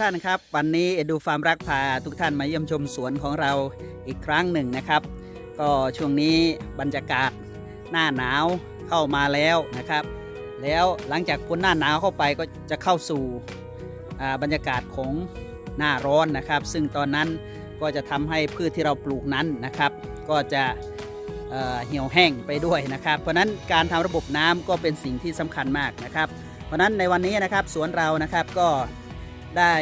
ท่านครับ วันนี้เอดูฟาร์มรักพาทุกท่านมาเยี่ยมชมสวนของเราอีกครั้งหนึ่งนะครับ ก็ช่วงนี้บรรยากาศหน้าหนาวเข้ามาแล้วนะครับ แล้วหลังจากพ้นหน้าหนาวเข้าไปก็จะเข้าสู่บรรยากาศของหน้าร้อนนะครับ ซึ่งตอนนั้นก็จะทำให้พืชที่เราปลูกนั้นนะครับ ก็จะเหี่ยวแห้งไปด้วยนะครับ เพราะนั้นการทำระบบน้ำก็เป็นสิ่งที่สำคัญมากนะครับ เพราะนั้นในวันนี้นะครับสวนเรานะครับก็ ได้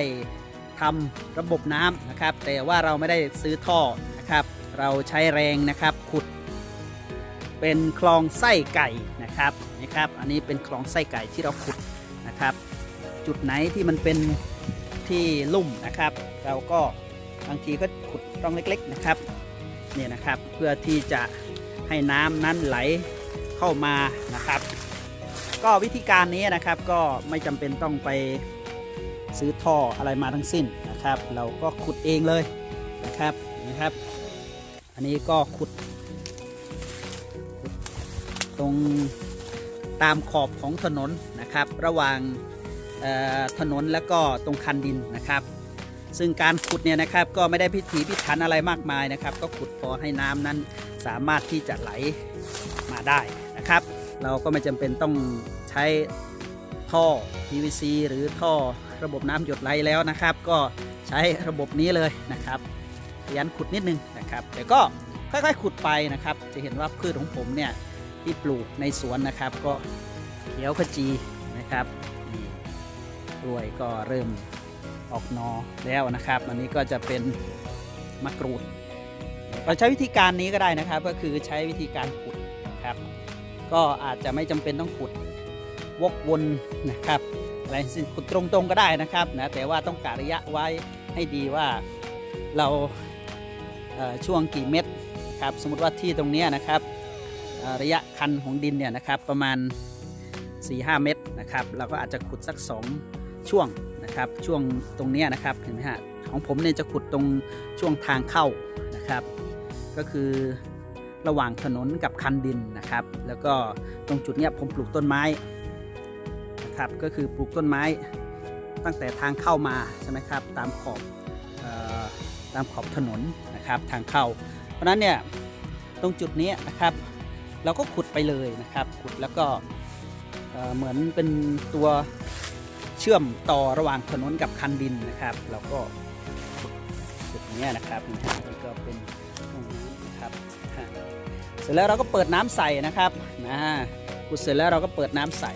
ทำระบบน้ำนะครับ แต่ว่าเราไม่ได้ซื้อท่อนะครับ เราใช้แรงนะครับขุด เป็นคลองไส้ไก่นะครับนะครับ อันนี้เป็นคลองไส้ไก่ที่เราขุดนะครับ จุดไหนที่มันเป็นที่ลุ่มนะครับ เราก็บางทีก็ขุดร่องเล็กๆนะครับเนี่ยนะครับเพื่อที่จะให้น้ำนั้นไหลเข้ามานะครับ ก็วิธีการนี้นะครับก็ไม่จำเป็นต้องไป ซื้อท่ออะไรมาทั้งสิ้นนะครับ เราก็ขุดเองเลยนะครับนะครับ อันนี้ก็ขุดขดตรงตามขอบของถนนนะครับ ระหว่างถนนแล้วก็ตรงคันดินนะครับ ซึ่งการขุดเนี่ยนะครับก็ไม่ได้พิถีพิถันอะไรมากมายนะครับ ก็ขุดพอให้น้ำนั้นสามารถที่จะไหลมาได้นะครับ เราก็ไม่จำเป็นต้องใช้ ท่อ PVC หรือท่อระบบน้ำหยดไหลแล้วนะครับ ก็ใช้ระบบนี้เลยนะครับขยันขุดนิดนึงนะครับ แต่ก็ค่อยๆ ขุดไปนะครับ จะเห็นว่าพืชของผมเนี่ยที่ปลูกในสวนนะครับ ก็เขียวขจีนะครับกล้วยก็เริ่มออกนอแล้วนะครับอันนี้ก็จะเป็นมะกรูดเราใช้วิธีการนี้ก็ได้นะครับ ก็คือใช้วิธีการขุดนะครับ ก็อาจจะไม่จำเป็นต้องขุด วกวนนะครับอะไรสิขุดตรงๆก็ได้นะครับนะแต่ว่าต้องกะระยะไว้ให้ดีว่าเราเช่วงกี่เม็ดครับสมมติว่าที่ตรงนี้นะครับระยะคันของดินเนี่ยนะครับประมาณ 4-5 เม็ดนะครับเราก็อาจจะขุดสัก 2 ช่วงนะครับช่วงตรงนี้นะครับเห็นไหมฮะของผมเนี่ยจะขุดตรงช่วงทางเข้านะครับ ก็คือระหว่างถนนกับคันดินนะครับ แล้วก็ตรงจุดเนี้ยผมปลูกต้นไม้ นะครับ ก็คือปลูกต้นไม้ตั้งแต่ทางเข้ามาใช่ไหมครับตามขอบออตามขอบถนนนะครับทางเข้า เพราะฉะนั้นเนี่ยตรงจุดนี้นะครับ เราก็ขุดไปเลยนะครับ ขุดแล้วก็เอ่อเหมือนเป็นตัวเชื่อมต่อระหว่างถนนกับคันดินนะครับ เราก็จุดนี้นะครับนี่ฮะนี่ก็เป็นห้องน้ำนะครับเสร็จแล้วเราก็เปิดน้ำใส่นะครับนะขุดเสร็จแล้วเราก็เปิดน้ำใส่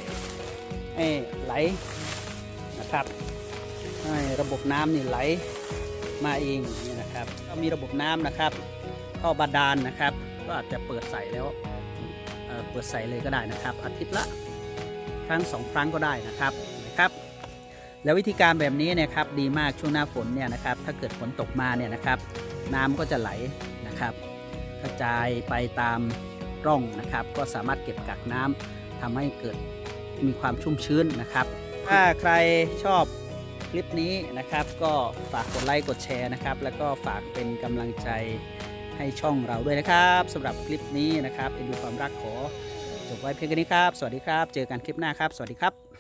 ให้ไหลนะครับ ให้ระบบน้ำนี่ไหลมาเองนี่นะครับ ก็มีระบบน้ำนะครับท่อบาดาลนะครับ ก็อาจจะเปิดใส่แล้วเเปิดใส่เลยก็ได้นะครับ อาทิตย์ละครั้งสองครั้งก็ได้นะครับนะครับ แล้ววิธีการแบบนี้เนยครับดีมากช่วงหน้าฝนเนี่ยนะครับ ถ้าเกิดฝนตกมาเนี่ยนะครับ น้ำก็จะไหลนะครับกระจายไปตามร่องนะครับ ก็สามารถเก็บกักน้ำทำให้เกิด มีความชุ่มชื้นนะครับ ถ้าใครชอบคลิปนี้นะครับ ก็ฝากกดไลค์กดแชร์นะครับ แล้วก็ฝากเป็นกำลังใจให้ช่องเราด้วยนะครับสำหรับคลิปนี้นะครับเอ็นดูความรักขอจบไว้เพียงแค่นี้ครับ สวัสดีครับ เจอกันคลิปหน้าครับ สวัสดีครับ